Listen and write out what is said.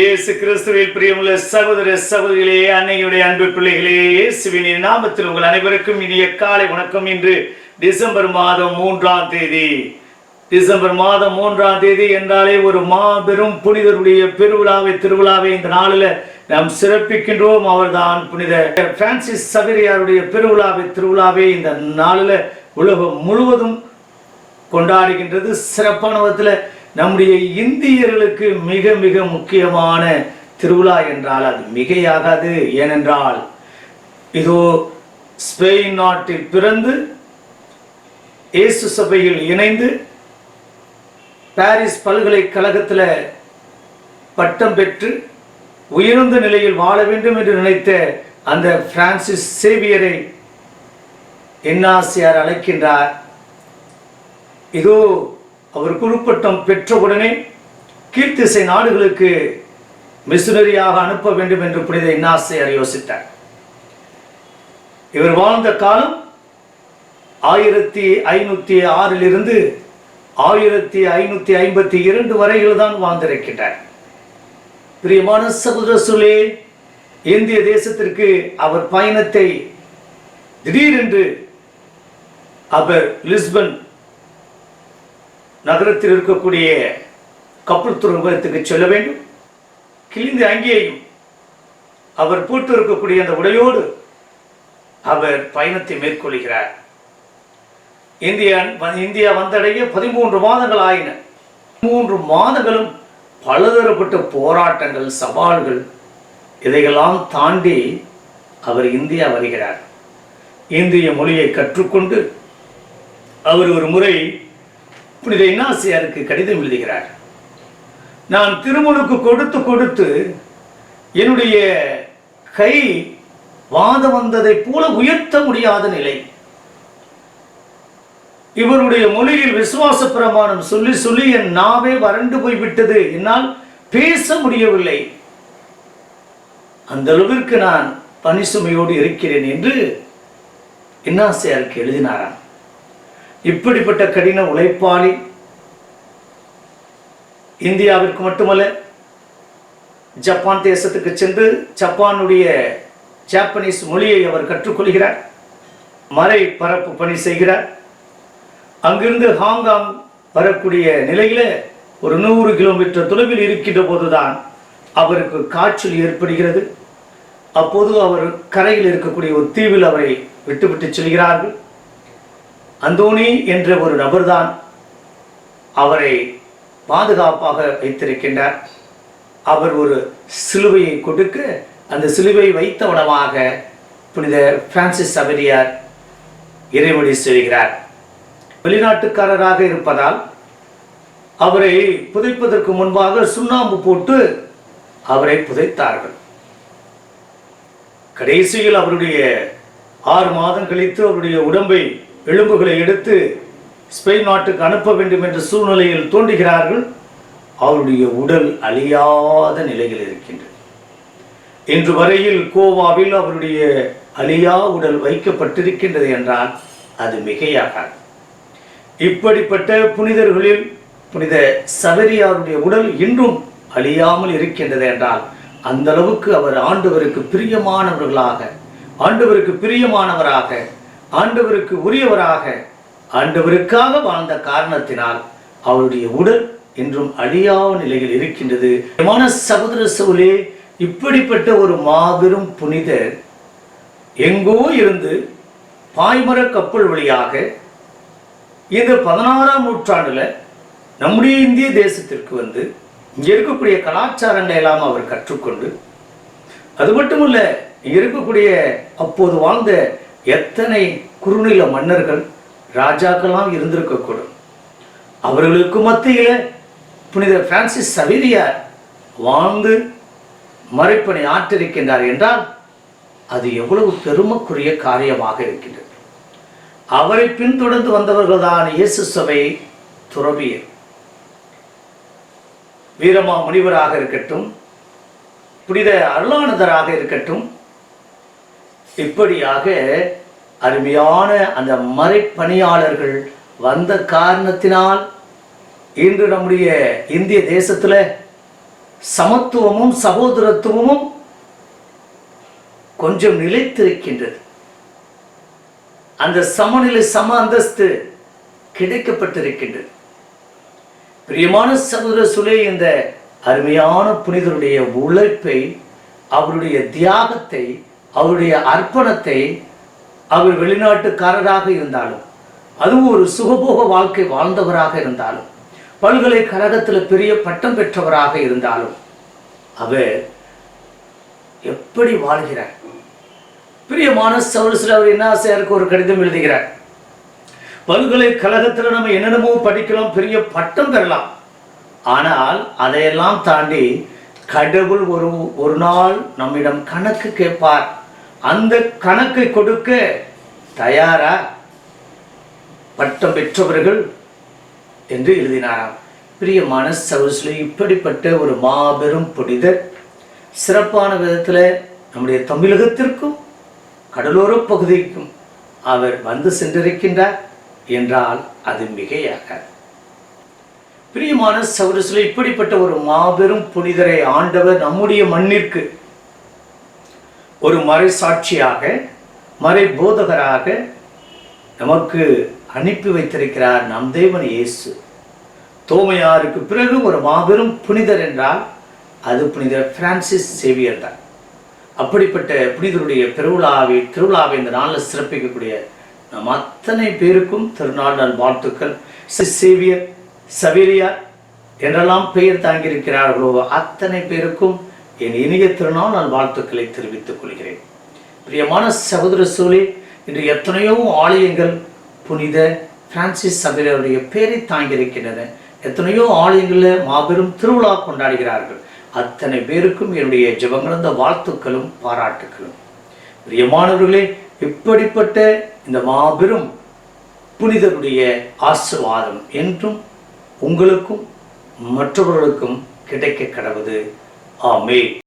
இயேசு கிறிஸ்துவில் பிரியமுள்ள சகோதர சகோதரிகளே அன்னையுடைய அன்பு பிள்ளைகளே இயேசுவின் நாமத்தில் உங்கள் அனைவருக்கும் இனிய காலை வணக்கம். இன்று டிசம்பர் மாதம் மூன்றாம் தேதி. டிசம்பர் மாதம் மூன்றாம் தேதி என்றாலே ஒரு மாபெரும் புனிதருடைய பெருவிழாவை திருவிழாவை இந்த நாளில் நாம் சிறப்பிக்கின்றோம். அவர்தான் புனித பிரான்சிஸ் சவேரியாருடைய பெருவிழாவை திருவிழாவை இந்த நாளில் உலகம் முழுவதும் கொண்டாடுகின்றது. சிறப்பான விதத்தில் நம்முடைய இந்தியர்களுக்கு மிக மிக முக்கியமான திருவிழா என்றால் அது மிகையாகாது. ஏனென்றால் இதோ ஸ்பெயின் நாட்டில் பிறந்து இயேசு சபையில் இணைந்து பாரிஸ் பல்கலைக்கழகத்தில் பட்டம் பெற்று உயர்ந்த நிலையில் வாழ வேண்டும் என்று நினைத்த அந்த பிரான்சிஸ் சேவியரை என்னாசியார் அழைக்கின்றார். இதோ அவர் குறுப்பட்டம் பெற்றவுடனே கீர்த்திசை நாடுகளுக்கு மிஷினரியாக அனுப்ப வேண்டும் என்று புனித இன்னாசையார் யோசித்தார். இவர் வாழ்ந்த காலம் ஆயிரத்தி ஐநூத்தி ஆறிலிருந்து ஆயிரத்தி ஐநூத்தி ஐம்பத்தி இரண்டு வரையில் தான் வாழ்ந்திருக்கின்றார். பிரியமான சகோதர சொல்லே இந்திய தேசத்திற்கு அவர் பயணத்தை திடீரென்று அவர் லிஸ்பன் நகரத்தில் இருக்கக்கூடிய கப்பல் துறைமுகத்துக்கு செல்ல வேண்டும். கிழிந்து அங்கேயும் அவர் போட்டு இருக்கக்கூடிய அந்த உடையோடு அவர் பயணத்தை மேற்கொள்கிறார். இந்தியா இந்தியா வந்தடைய பதிமூன்று மாதங்கள் ஆயின. மூன்று மாதங்களும் பலதரப்பட்ட போராட்டங்கள் சவால்கள் இதையெல்லாம் தாண்டி அவர் இந்தியா வருகிறார். இந்திய மொழியை கற்றுக்கொண்டு அவர் ஒரு முறை புனித இன்னாசியாருக்கு கடிதம் எழுதுகிறார். நான் திருமணுக்கு கொடுத்து கொடுத்து என்னுடைய கை வாதம் வந்ததை போல உயர்த்த முடியாத நிலை. இவருடைய மொழியில் விசுவாச பிரமாணம் சொல்லி சொல்லி என் நாவே வறண்டு போய்விட்டது. என்னால் பேச முடியவில்லை. அந்த அளவிற்கு நான் பணிசுமையோடு இருக்கிறேன் என்று இன்னாசியாருக்கு எழுதினாராம். இப்படிப்பட்ட கடின உழைப்பாளி இந்தியாவிற்கு மட்டுமல்ல ஜப்பான் தேசத்துக்கு சென்று ஜப்பானுடைய ஜாப்பனீஸ் மொழியை அவர் கற்றுக்கொள்கிறார் மறை பரப்பு பணி செய்கிறார். அங்கிருந்து ஹாங்காங் வரக்கூடிய நிலையில ஒரு நூறு கிலோமீட்டர் தொலைவில் இருக்கின்ற போதுதான் அவருக்கு காய்ச்சல் ஏற்படுகிறது. அப்போது அவர் கரையில் இருக்கக்கூடிய ஒரு தீவில் அவரை விட்டுவிட்டு செல்கிறார்கள். அந்தோணி என்ற ஒரு நபர்தான் அவரை பாதுகாப்பாக வைத்திருக்கின்றார். அவர் ஒரு சிலுவையை கொடுக்க அந்த சிலுவை வைத்தவனமாக புனித பிரான்சிஸ் சபரியார் இறைவழி செல்கிறார். வெளிநாட்டுக்காரராக இருப்பதால் அவரை புதைப்பதற்கு முன்பாக சுண்ணாம்பு போட்டு அவரை புதைத்தார்கள். கடைசியில் அவருடைய ஆறு மாதம் கழித்து அவருடைய உடம்பை எலும்புகளை எடுத்து ஸ்பெயின் நாட்டுக்கு அனுப்ப வேண்டும் என்ற சூழ்நிலையில் தோன்றுகிறார்கள். அவருடைய உடல் அழியாத நிலையில் இருக்கின்றது. இன்று வரையில் கோவாவில் அவருடைய அழியா உடல் வைக்கப்பட்டிருக்கின்றது என்றால் அது மிகையாகாது. இப்படிப்பட்ட புனிதர்களில் புனித சவரியாருடைய உடல் இன்றும் அழியாமல் இருக்கின்றது என்றால் அந்த அளவுக்கு அவர் ஆண்டவருக்கு பிரியமானவர்களாக ஆண்டவருக்கு பிரியமானவராக ஆண்டவருக்கு உரியவராக ஆண்டவருக்காக வாழ்ந்த காரணத்தினால் அவருடைய உடல் என்றும் அழியாத நிலையில் இருக்கின்றது. மான சகோதர சவுலே இப்படிப்பட்ட ஒரு மாபெரும் புனிதர் எங்கோ இருந்து பாய்மர கப்பல் வழியாக இந்த பதினாறாம் நூற்றாண்டில் நம்முடைய இந்திய தேசத்திற்கு வந்து இங்கே இருக்கக்கூடிய கலாச்சாரங்களை எல்லாம் அவர் கற்றுக்கொண்டு அது மட்டுமல்ல இங்கே இருக்கக்கூடிய அப்போது வாழ்ந்த எத்தனை குறுநில மன்னர்கள் ராஜாக்கெல்லாம் இருந்திருக்கக்கூடும். அவர்களுக்கு மத்தியில் புனித பிரான்சிஸ் சவிரியார் வாழ்ந்து மறைப்பணி ஆற்றிருக்கின்றார் என்றால் அது எவ்வளவு பெருமைக்குரிய காரியமாக இருக்கின்றது. அவரை பின்தொடர்ந்து வந்தவர்கள்தான் இயேசு சபை துறவியர். வீரமா முனிவராக இருக்கட்டும் புனித அருளானதராக இருக்கட்டும் இப்படியாக அருமையான அந்த மறைப்பணியாளர்கள் வந்த காரணத்தினால் இன்று நம்முடைய இந்திய தேசத்தில் சமத்துவமும் சகோதரத்துவமும் கொஞ்சம் நிலைத்திருக்கின்றது. அந்த சமநிலை சம அந்தஸ்து கிடைக்கப்பட்டிருக்கின்றது. பிரியமான சகோதர சுலே இந்த அருமையான புனிதருடைய உழைப்பை அவருடைய தியாகத்தை அவருடைய அர்ப்பணத்தை அவர் வெளிநாட்டுக்காரராக இருந்தாலும் அதுவும் ஒரு சுகபோக வாழ்க்கை வாழ்ந்தவராக இருந்தாலும் பல்கலைக்கழகத்தில் பெரிய பட்டம் பெற்றவராக இருந்தாலும் அவர் எப்படி வாழ்கிறார்? பிரியமான சவுல்ஸ்ல அவர் என்ன ஆசையாருக்கு ஒரு கடிதம் எழுதுகிறார்? பல்கலைக்கழகத்தில் நம்ம என்னென்னமோ படிக்கலாம் பெரிய பட்டம் பெறலாம். ஆனால் அதையெல்லாம் தாண்டி கடவுள் ஒரு ஒரு நாள் நம்மிடம் கணக்கு கேட்பார். அந்த கணக்கை கொடுக்க தயாரா பட்டம் பெற்றவர்கள் என்று எழுதினாராம். பிரியமான சவுசில் இப்படிப்பட்ட ஒரு மாபெரும் புனிதர் சிறப்பான விதத்தில் நம்முடைய தமிழகத்திற்கும் கடலோர பகுதிக்கும் அவர் வந்து சென்றிருக்கின்றார் என்றால் அது மிகையாகாது. பிரியமான சவுரசில் இப்படிப்பட்ட ஒரு மாபெரும் புனிதரை ஆண்டவர் நம்முடைய மண்ணிற்கு ஒரு மறை சாட்சியாக மறை போதகராக நமக்கு அனுப்பி வைத்திருக்கிறார் நம் தேவன் இயேசு. தோமையாருக்கு பிறகு ஒரு மாபெரும் புனிதர் என்றால் அது புனிதர் பிரான்சிஸ் சேவியர் தான். அப்படிப்பட்ட புனிதருடைய பெருவிழாவை திருவிழாவை இந்த நாளில் சிறப்பிக்கக்கூடிய நம் அத்தனை பேருக்கும் திருநாள் நல் வாழ்த்துக்கள். சேவியர் சவேரியார் என்றெல்லாம் பெயர் தாங்கியிருக்கிறார்களோ அத்தனை பேருக்கும் என் இனிய திருநாள் நான் வாழ்த்துக்களை தெரிவித்துக் கொள்கிறேன். பிரியமான சகோதர சூழி இன்று எத்தனையோ ஆலயங்கள் புனித பிரான்சிஸ் சபையருடைய பெயரை தாங்கியிருக்கின்றன. எத்தனையோ ஆலயங்களில் மாபெரும் திருவிழா கொண்டாடுகிறார்கள். அத்தனை பேருக்கும் என்னுடைய ஜபங்கலந்த வாழ்த்துக்களும் பாராட்டுக்களும். பிரியமானவர்களே இப்படிப்பட்ட இந்த மாபெரும் புனிதருடைய ஆசிர்வாதம் என்றும் உங்களுக்கும் மற்றவர்களுக்கும் கிடைக்க கடவுது. Call.